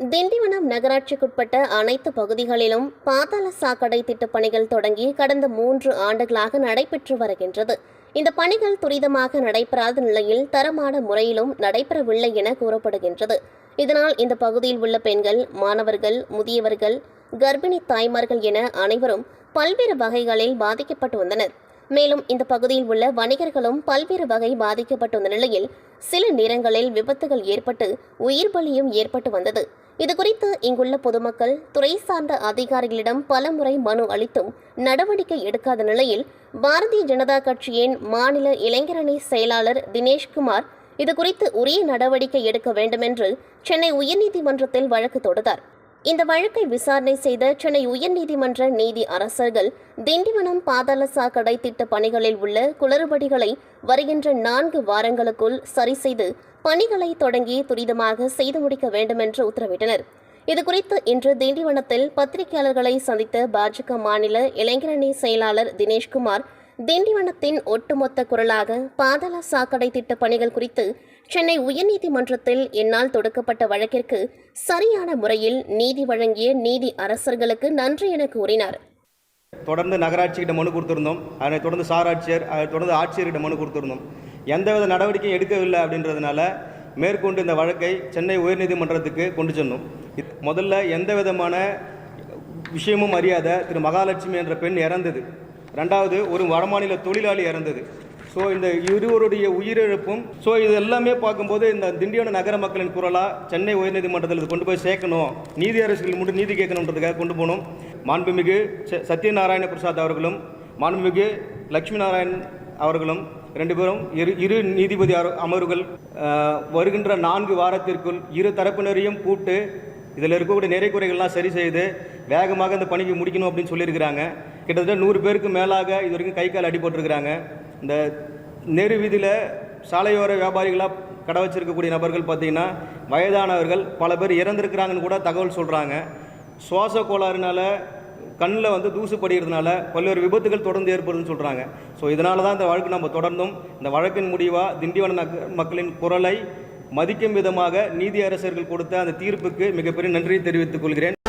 திண்டிவனம் நகராட்சிக்குட்பட்ட அனைத்து பகுதிகளிலும் பாதாள சாக்கடை திட்டப் பணிகள் தொடங்கி கடந்த மூன்று ஆண்டுகளாக நடைபெற்று வருகின்றது. இந்த பணிகள் துரிதமாக நடைபெறாத நிலையில் தரமான முறையிலும் நடைபெறவில்லை என கூறப்படுகின்றது. இதனால் இந்த பகுதியில் உள்ள பெண்கள் மாணவர்கள் முதியவர்கள் கர்ப்பிணி தாய்மார்கள் என அனைவரும் பல்வேறு வகைகளில் பாதிக்கப்பட்டு வந்தனர். மேலும் இந்த பகுதியில் உள்ள வணிகர்களும் பல்வேறு வகை பாதிக்கப்பட்டுள்ள நிலையில் சில நேரங்களில் விபத்துகள் ஏற்பட்டு உயிர் பலியும் ஏற்பட்டு வந்தது. இதுகுறித்து இங்குள்ள பொதுமக்கள் துறை சார்ந்த அதிகாரிகளிடம் பலமுறை மனு அளித்தும் நடவடிக்கை எடுக்காத நிலையில் பாரதிய ஜனதா கட்சியின் மாநில இளைஞரணி செயலாளர் தினேஷ்குமார் இதுகுறித்து உரிய நடவடிக்கை எடுக்க வேண்டுமென்று சென்னை உயர்நீதிமன்றத்தில் வழக்கு தொடுத்தார். இந்த வழக்கை விசாரணை செய்த சென்னை உயர்நீதிமன்ற நீதி அரசர்கள் திண்டிவனம் பாதாள சாக்கடை திட்ட பணிகளில் உள்ள குளறுபடிகளை வருகின்ற நான்கு வாரங்களுக்குள் சரி செய்து பணிகளை தொடங்கி துரிதமாக செய்து முடிக்க வேண்டுமென்று உத்தரவிட்டனர். இதுகுறித்து இன்று திண்டிவனத்தில் பத்திரிகையாளர்களை சந்தித்த பாஜக மாநில இளைஞரணி செயலாளர் தினேஷ்குமார் திண்டிவனத்தின் ஒட்டுமொத்த குரலாக பாதாள சாக்கடை திட்ட பணிகள் குறித்து சென்னை உயர்நீதிமன்றத்தில் என்னால் தொடுக்கப்பட்ட வழக்கிற்கு சரியான முறையில் நீதி வழங்கிய நீதி அரசர்களுக்கு நன்றி என கூறினார். தொடர்ந்து நகராட்சிகிட்ட மனு கொடுத்துருந்தோம். அதனைத் தொடர்ந்து சார் ஆட்சியர் தொடர்ந்து ஆட்சியர்கிட்ட மனு கொடுத்துருந்தோம். எந்தவித நடவடிக்கையும் எடுக்கவில்லை அப்படின்றதுனால மேற்கொண்டு இந்த வழக்கை சென்னை உயர்நீதிமன்றத்துக்கு கொண்டு சென்னோம் முதல்ல எந்த விதமான விஷயமும் அறியாத திரு மகாலட்சுமி என்ற பெண் இறந்தது. ரெண்டாவது ஒரு வடமாநில தொழிலாளி இறந்தது. ஸோ இந்த இருவருடைய உயிரிழப்பும் ஸோ இது எல்லாமே பார்க்கும்போது இந்த திண்டிவன நகர மக்களின் குரலாக சென்னை உயர்நீதிமன்றத்தில் இது கொண்டு போய் சேர்க்கணும் நீதி அரசுகள் மட்டும் நீதி கேட்கணுன்றதுக்காக கொண்டு போகணும். மாண்புமிகு ச- சத்யநாராயண பிரசாத் அவர்களும் மாண்புமிகு லக்ஷ்மி நாராயண் அவர்களும் ரெண்டு பேரும் இரு இரு நீதிபதி அமர்வுகள் வருகின்ற நான்கு வாரத்திற்குள் இரு தரப்பினரையும் கூட்டு இதில் இருக்கக்கூடிய நிறை குறைகள்லாம் சரி செய்து வேகமாக இந்த பணிக்கு முடிக்கணும் அப்படின்னு சொல்லியிருக்கிறாங்க. கிட்டத்தட்ட நூறு பேருக்கு மேலாக இது வரைக்கும் கை கால் அடிபட்டிருக்கிறாங்க. இந்த நெரு வீதியில் சாலையோர வியாபாரிகளாக கடை வச்சிருக்கக்கூடிய நபர்கள் பார்த்திங்கன்னா வயதானவர்கள் பல பேர் இறந்திருக்கிறாங்கன்னு கூட தகவல் சொல்கிறாங்க சுவாச கோளாறுனால கண்ணில் வந்து தூசு படுகிறதுனால பல்வேறு விபத்துகள் தொடர்ந்து ஏற்படுதுன்னு சொல்கிறாங்க ஸோ இதனால தான் இந்த வழக்கு நம்ம தொடர்ந்தும். இந்த வழக்கின் முடிவாக திண்டிவன மக்களின் குரலை மதிக்கும் விதமாக நீதி அரசர்கள் கொடுத்த அந்த தீர்ப்புக்கு மிகப்பெரிய நன்றியை தெரிவித்துக் கொள்கிறேன்.